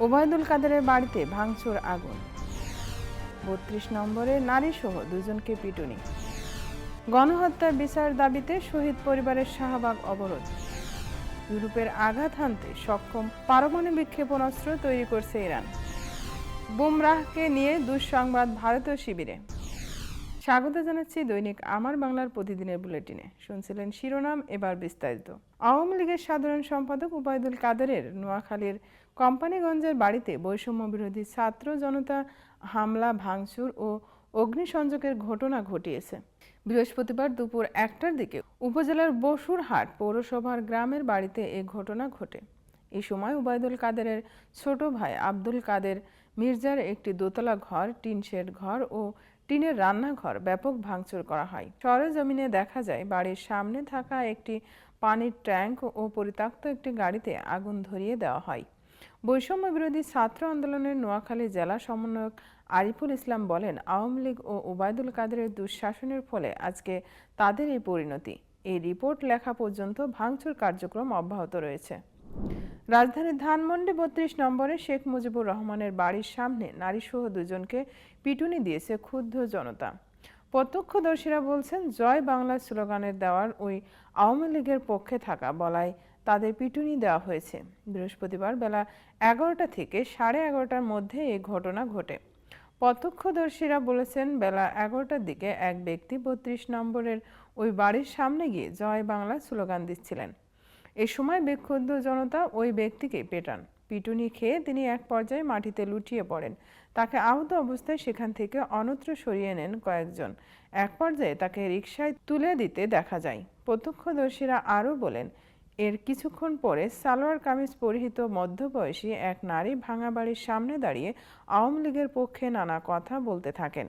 ওবায়দুল কাদেরের বাড়িতে ভাঙচুর, আগুন। বত্রিশ নম্বরে নারী সহ দুজনকে পিটুনি। গণহত্যার বিচার দাবিতে শহীদ পরিবারের শাহবাগ অবরোধ। ইউরোপের আঘাত হানতে সক্ষম পারমাণবিক ক্ষেপণাস্ত্র তৈরি করছে ইরান। বুমরাহকে নিয়ে দুঃসংবাদ ভারতীয় শিবিরে। স্বাগত জানাচ্ছি দৈনিক আমার বাংলার প্রতিদিনের বুলেটিনে। শুনছিলেন শিরোনাম এবার বিস্তারিত। আওয়ামী লীগের সাধারণ সম্পাদক উবায়দুল কাদেরের নোয়াখালীর কোম্পানিগঞ্জের বাড়িতে বৈষম্য বিরোধী ছাত্র জনতা হামলা, ভাঙচুর ও অগ্নিসংযোগের ঘটনা ঘটিয়েছে। বৃহস্পতিবার দুপুর একটার দিকে উপজেলার বসুরহাট পৌরসভার গ্রামের বাড়িতে এ ঘটনা ঘটে। এই সময় উবায়দুল কাদেরের ছোট ভাই আব্দুল কাদের মির্জার একটি দোতলা ঘর টিনশেড ঘর ও টিনের রান্নাঘর ব্যাপক ভাঙচুর করা হয়। সরেজমিনে দেখা যায়, বাড়ির সামনে থাকা একটি পানির ট্যাঙ্ক ও পরিত্যক্ত একটি গাড়িতে আগুন ধরিয়ে দেওয়া হয়। বৈষম্য বিরোধী ছাত্র আন্দোলনের নোয়াখালী জেলা সমন্বয়ক আরিফুল ইসলাম বলেন, আওয়ামী লীগ ও ওবায়দুল কাদেরের দুঃশাসনের ফলে আজকে তাদের এই পরিণতি। এই রিপোর্ট লেখা পর্যন্ত ভাঙচুর কার্যক্রম অব্যাহত রয়েছে। রাজধানীর ধানমন্ডি বত্রিশ নম্বরে শেখ মুজিবুর রহমানের বাড়ির সামনে নারীসহ দুজনকে পিটুনি দিয়েছে ক্ষুব্ধ জনতা। প্রত্যক্ষদর্শীরা বলছেন, জয় বাংলা স্লোগানের দেওয়ার ওই আওয়ামী লীগের পক্ষে থাকা বলায় তাদের পিটুনি দেওয়া হয়েছে। বৃহস্পতিবার বেলা এগারোটা থেকে সাড়ে এগারোটার মধ্যে এই ঘটনা ঘটে। প্রত্যক্ষদর্শীরা বলেছেন, বেলা এগারোটার দিকে এক ব্যক্তি বত্রিশ নম্বরের ওই বাড়ির সামনে গিয়ে জয় বাংলা স্লোগান দিচ্ছিলেন। এ সময় বিক্ষুব্ধ জনতা ওই ব্যক্তিকে পেটান। পিটুনি খেয়ে তিনি এক পর্যায়ে মাটিতে লুটিয়ে পড়েন। তাকে আহত অবস্থায় সেখান থেকে অন্যত্র সরিয়ে নেন কয়েকজন। এক পর্যায়ে তাকে রিকশায় তুলে দিতে দেখা যায়। প্রত্যক্ষদর্শীরা আরও বলেন, এর কিছুক্ষণ পরে সালোয়ার কামিজ পরিহিত মধ্যবয়সী এক নারী ভাঙা বাড়ির সামনে দাঁড়িয়ে আওয়ামী লীগের পক্ষে নানা কথা বলতে থাকেন।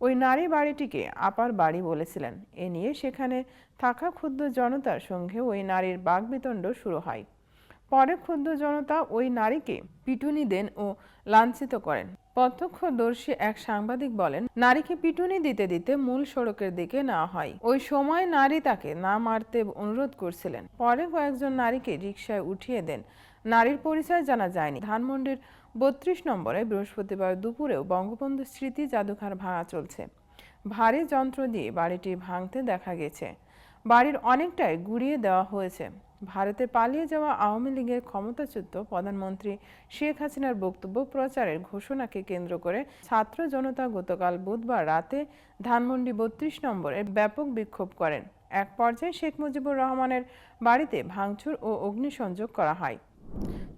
ওই নারী বাড়িটিকে আপার বাড়ি বলেছিলেন। এ নিয়ে সেখানে থাকা ক্ষুদ্র জনতার সঙ্গে ওই নারীর বাগবিতণ্ড শুরু হয়। পরে ক্ষুদ্র জনতা ওই নারীকে পিটুনি দেন ও লাঞ্ছিত করেন। প্রত্যক্ষদর্শী এক সাংবাদিক বলেন, নারীকে পিটুনি দিতে দিতে মূল সড়কের দিকে নেওয়া হয়। ওই সময় নারী তাকে না মারতে অনুরোধ করছিলেন। পরে কয়েকজন নারীকে রিকশায় উঠিয়ে দেন। নারীর পরিচয় জানা যায়নি। ধানমন্ডির বত্রিশ নম্বরে বৃহস্পতিবার দুপুরেও বঙ্গবন্ধু স্মৃতি জাদুঘর ভাঙা চলছে। ভারী যন্ত্র দিয়ে বাড়িটি ভাঙতে দেখা গেছে। বাড়ির অনেকটাই গুড়িয়ে দেওয়া হয়েছে। ভারতে পালিয়ে যাওয়া আওয়ামী লীগের ক্ষমতাচ্যুত প্রধানমন্ত্রী শেখ হাসিনার বক্তব্য প্রচারের ঘোষণাকে কেন্দ্র করে ছাত্র জনতা গতকাল বুধবার রাতে ধানমন্ডি বত্রিশ নম্বরে ব্যাপক বিক্ষোভ করেন। এক পর্যায়ে শেখ মুজিবুর রহমানের বাড়িতে ভাঙচুর ও অগ্নিসংযোগ করা হয়।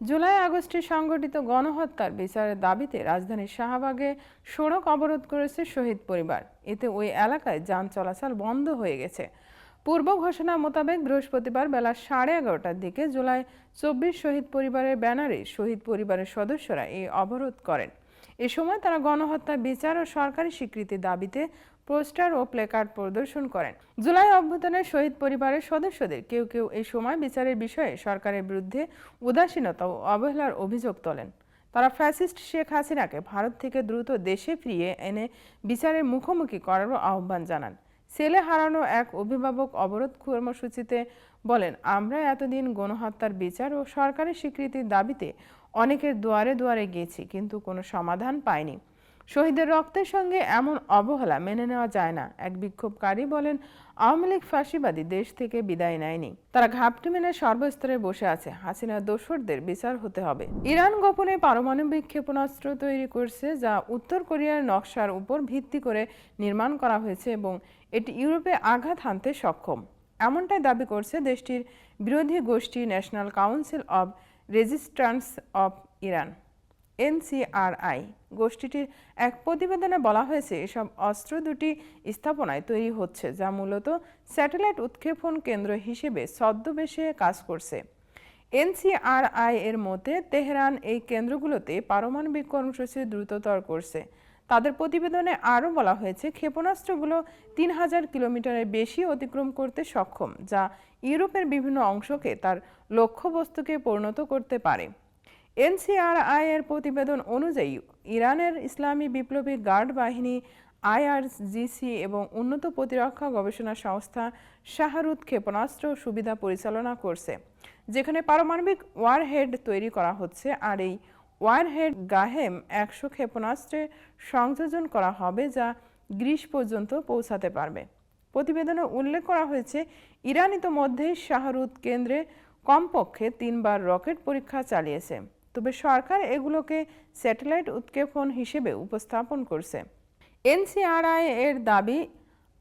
জুলাই আগস্টে সংগঠিত গণহত্যার বিচারের দাবিতে রাজধানীর শাহবাগে সড়ক অবরোধ করেছে শহীদ পরিবার। এতে ওই এলাকায় যান চলাচল বন্ধ হয়ে গেছে। পূর্ব ঘোষণা মোতাবেক বৃহস্পতিবার বেলা সাড়ে এগারোটার দিকে জুলাই চব্বিশ শহীদ পরিবারের ব্যানারে শহীদ পরিবারের সদস্যরা এই অবরোধ করেন। এ সময় তারা গণহত্যা, বিচার ও সরকারি স্বীকৃতির দাবিতে পোস্টার ও প্লেকার্ড প্রদর্শন করেন। জুলাই অভ্যুত্থানের শহীদ পরিবারের সদস্যদের কেউ কেউ এই সময় বিচারের বিষয়ে সরকারের বিরুদ্ধে উদাসীনতা ও অবহেলার অভিযোগ তোলেন। তারা ফ্যাসিস্ট শেখ হাসিনাকে ভারত থেকে দ্রুত দেশে ফিরিয়ে এনে বিচারের মুখোমুখি করারও আহ্বান জানান। ছেলে হারানো এক অভিভাবক অবরোধ কর্মসূচিতে বলেন, আমরা এতদিন গণহত্যার বিচার ও সরকারি স্বীকৃতির দাবিতে অনেকের দুয়ারে দুয়ারে গিয়েছি, কিন্তু কোনো সমাধান পাইনি। শহীদের রক্তের সঙ্গে এমন অবহেলা মেনে নেওয়া যায় না, এক বিক্ষোভকারী বলেন, আওয়ামী লীগ ফাঁসিবাদী দেশ থেকে বিদায় নেয়নি। তারা ঘাপটি মেনে সর্বস্তরে বসে আছে, হাসিনা দোসরদের বিচার হতে হবে। ইরান গোপনে পারমাণবিক ক্ষেপণাস্ত্র তৈরি করছে, যা উত্তর কোরিয়ার নকশার উপর ভিত্তি করে নির্মাণ করা হয়েছে এবং এটি ইউরোপে আঘাত হানতে সক্ষম। এমনটাই দাবি করছে দেশটির বিরোধী গোষ্ঠী national council of resistance of Iran, NCRI. গোষ্ঠীটির এক প্রতিবেদনে বলা হয়েছে, এসব অস্ত্র দুটি স্থাপনায় তৈরি হচ্ছে, যা মূলত স্যাটেলাইট উৎক্ষেপণ কেন্দ্র হিসেবে ছদ্মবেশে কাজ করছে। এনসিআরআই এর মতে, তেহরান এই কেন্দ্রগুলোতে পারমাণবিক কর্মসূচি দ্রুততর করছে। তাদের প্রতিবেদনে আরও বলা হয়েছে, ক্ষেপণাস্ত্রগুলো তিন হাজার কিলোমিটারের বেশি অতিক্রম করতে সক্ষম, যা ইউরোপের বিভিন্ন অংশকে তার লক্ষ্যবস্তুকে পরিণত করতে পারে। এনসিআরআই এর প্রতিবেদন অনুযায়ী, ইরানের ইসলামী বিপ্লবী গার্ড বাহিনী, আইআরজিসি এবং উন্নত প্রতিরক্ষা গবেষণা সংস্থা শাহরুদ ক্ষেপণাস্ত্র সুবিধা পরিচালনা করছে, যেখানে পারমাণবিক ওয়ারহেড তৈরি করা হচ্ছে, আর এই ওয়ারহেড গাহেম একশো ক্ষেপণাস্ত্রে সংযোজন করা হবে যা গ্রিস পর্যন্ত পৌঁছাতে পারবে। প্রতিবেদনে উল্লেখ করা হয়েছে, ইরান ইতোমধ্যেই শাহরুদ কেন্দ্রে কমপক্ষে তিনবার রকেট পরীক্ষা চালিয়েছে। তবে সরকার এগুলোকে স্যাটেলাইট উৎক্ষেপণ হিসেবে উপস্থাপন করছে। এনসিআরআই এর দাবি,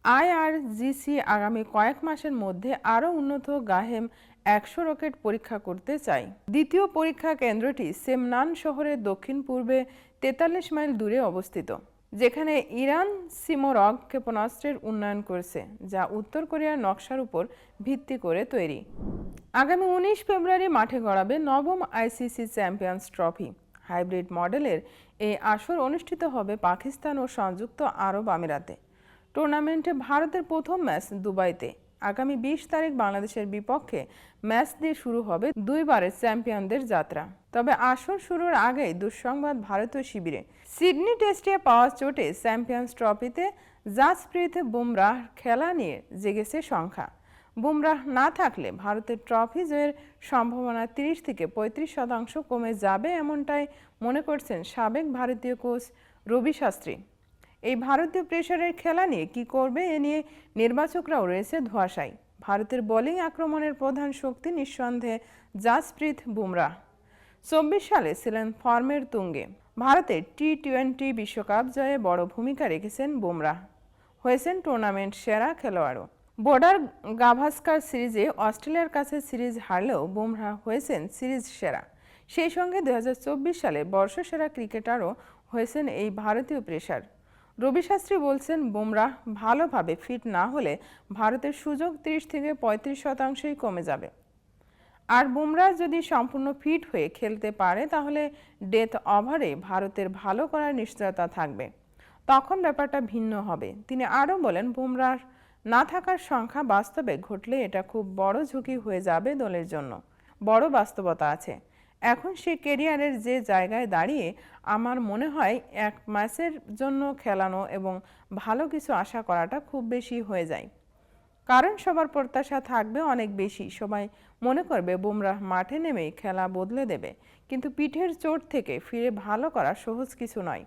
আইআরজিসি আগামী কয়েক মাসের মধ্যে আরও উন্নত গাহেম একশো রকেট পরীক্ষা করতে চায় দ্বিতীয় পরীক্ষা কেন্দ্রটি সেমনান শহরের দক্ষিণ পূর্বে তেতাল্লিশ মাইল দূরে অবস্থিত, যেখানে ইরান সিমোরগ ক্ষেপণাস্ত্রের উন্নয়ন করছে, যা উত্তর কোরিয়ার নকশার উপর ভিত্তি করে তৈরি। আগামী উনিশ ফেব্রুয়ারি মাঠে গড়াবে নবম আইসিসি চ্যাম্পিয়ন্স ট্রফি। হাইব্রিড মডেলের এই আসর অনুষ্ঠিত হবে পাকিস্তান ও সংযুক্ত আরব আমিরাতে। টুর্নামেন্টে ভারতের প্রথম ম্যাচ দুবাইতে। আগামী বিশ তারিখ বাংলাদেশের বিপক্ষে ম্যাচ দিয়ে শুরু হবে দুইবারের চ্যাম্পিয়নদের যাত্রা। তবে আসর শুরুর আগেই দুঃসংবাদ ভারতীয় শিবিরে। সিডনি টেস্টে পাওয়া চোটে চ্যাম্পিয়ন্স ট্রফিতে জাসপ্রীত বুমরাহ খেলা নিয়ে জেগেছে সংখ্যা। বুমরাহ না থাকলে ভারতের ট্রফি জয়ের সম্ভাবনা তিরিশ থেকে পঁয়ত্রিশ শতাংশ কমে যাবে এমনটাই মনে করছেন সাবেক ভারতীয় কোচ রবি শাস্ত্রী। এই ভারতীয় প্রেসারের খেলা নিয়ে কি করবে এ নিয়ে নির্বাচকরাও রয়েছে ধোয়াশায় ভারতের বোলিং আক্রমণের প্রধান শক্তি নিঃসন্দেহে জাসপ্রীত বুমরাহ চব্বিশ সালে ছিলেন ফর্মের তুঙ্গে। ভারতের টি টোয়েন্টি বিশ্বকাপ জয়ে বড় ভূমিকা রেখেছেন বুমরাহ হয়েছেন টুর্নামেন্ট সেরা খেলোয়াড়ও। বর্ডার গাভাস্কার সিরিজে অস্ট্রেলিয়ার কাছে সিরিজ হারলেও বুমরাহ হয়েছেন সিরিজ সেরা। সেই সঙ্গে দু হাজার চব্বিশ সালে বর্ষসেরা ক্রিকেটারও হয়েছেন এই ভারতীয় প্রেসার রবি শাস্ত্রী বলছেন, বুমরাহ ভালোভাবে ফিট না হলে ভারতের সুযোগ তিরিশ থেকে পঁয়ত্রিশ শতাংশই কমে যাবে। আর বুমরাহ যদি সম্পূর্ণ ফিট হয়ে খেলতে পারে, তাহলে ডেথ ওভারে ভারতের ভালো করার নিশ্চয়তা থাকবে। তখন ব্যাপারটা ভিন্ন হবে। তিনি আরও বলেন, বুমরাহ না থাকার সংখ্যা বাস্তবে ঘটলে এটা খুব বড় ঝুঁকি হয়ে যাবে দলের জন্য। বড় বাস্তবতা আছে। এখন সে কেরিয়ারের যে জায়গায় দাঁড়িয়ে আমার মনে হয় এক ম্যাচের জন্য খেলানো এবং ভালো কিছু আশা করাটা খুব বেশি হয়ে যায়। কারণ সবার প্রত্যাশা থাকবে অনেক বেশি। সবাই মনে করবে বুমরাহ মাঠে নেমে খেলা বদলে দেবে। কিন্তু পিঠের চোট থেকে ফিরে ভালো করা সহজ কিছু নয়।